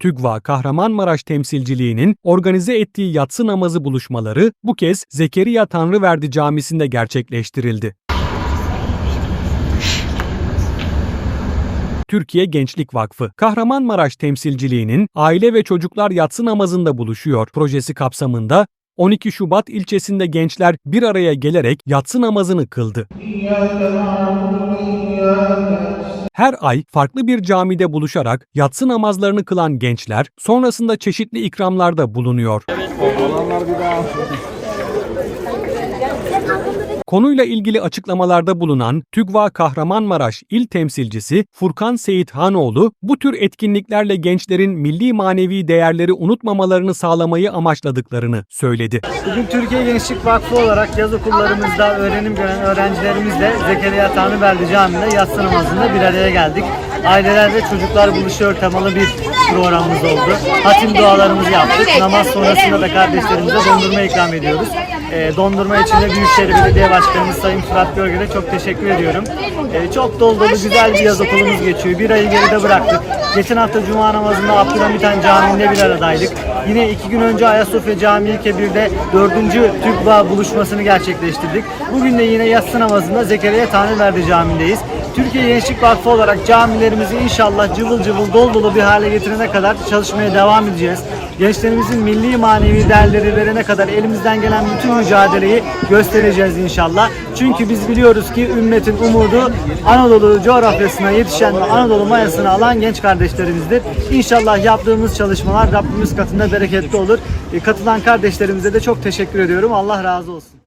TÜGVA Kahramanmaraş temsilciliğinin organize ettiği yatsı namazı buluşmaları bu kez Zekeriya Tanrıverdi Camisi'nde gerçekleştirildi. Türkiye Gençlik Vakfı, Kahramanmaraş temsilciliğinin Aile ve Çocuklar Yatsı Namazı'nda buluşuyor projesi kapsamında 12 Şubat ilçesinde gençler bir araya gelerek yatsı namazını kıldı. Her ay farklı bir camide buluşarak yatsı namazlarını kılan gençler sonrasında çeşitli ikramlarda bulunuyor. Konuyla ilgili açıklamalarda bulunan TÜGVA Kahramanmaraş İl Temsilcisi Furkan Seyit Hanoğlu, bu tür etkinliklerle gençlerin milli manevi değerleri unutmamalarını sağlamayı amaçladıklarını söyledi. Bugün Türkiye Gençlik Vakfı olarak yaz okullarımızda öğrenim gören öğrencilerimizle Zekeriya Tanrıverdi Camii'nde yatsı namazında bir araya geldik. Aileler ve çocuklar buluşuyor temalı bir programımız oldu. Hatim dualarımızı yaptık. Namaz sonrasında da kardeşlerimize dondurma ikram ediyoruz. Ee, dondurma için de Büyükşehir Belediye Başkanımız Sayın Fırat Görgül'e çok teşekkür ediyorum. Ee, çok dolu dolu güzel bir yaz okulumuz geçiyor. Bir ayı geride bıraktık. Geçen hafta Cuma namazında Abdülhamit Han Camii'nde bir aradaydık. Yine iki gün önce Ayasofya Camii Kebir'de dördüncü TÜGVA buluşmasını gerçekleştirdik. Bugün de yine yatsı namazında Zekeriya Tanrıverdi Camii'ndeyiz. Türkiye Gençlik Vakfı olarak camilerimizi inşallah cıvıl cıvıl dol dolu bir hale getirene kadar çalışmaya devam edeceğiz. Gençlerimizin milli manevi değerleri verene kadar elimizden gelen bütün mücadeleyi göstereceğiz inşallah. Çünkü biz biliyoruz ki ümmetin umudu Anadolu coğrafyasına yetişen ve Anadolu mayasını alan genç kardeşlerimizdir. İnşallah yaptığımız çalışmalar Rabbimiz katında bereketli olur. E, Katılan kardeşlerimize de çok teşekkür ediyorum. Allah razı olsun.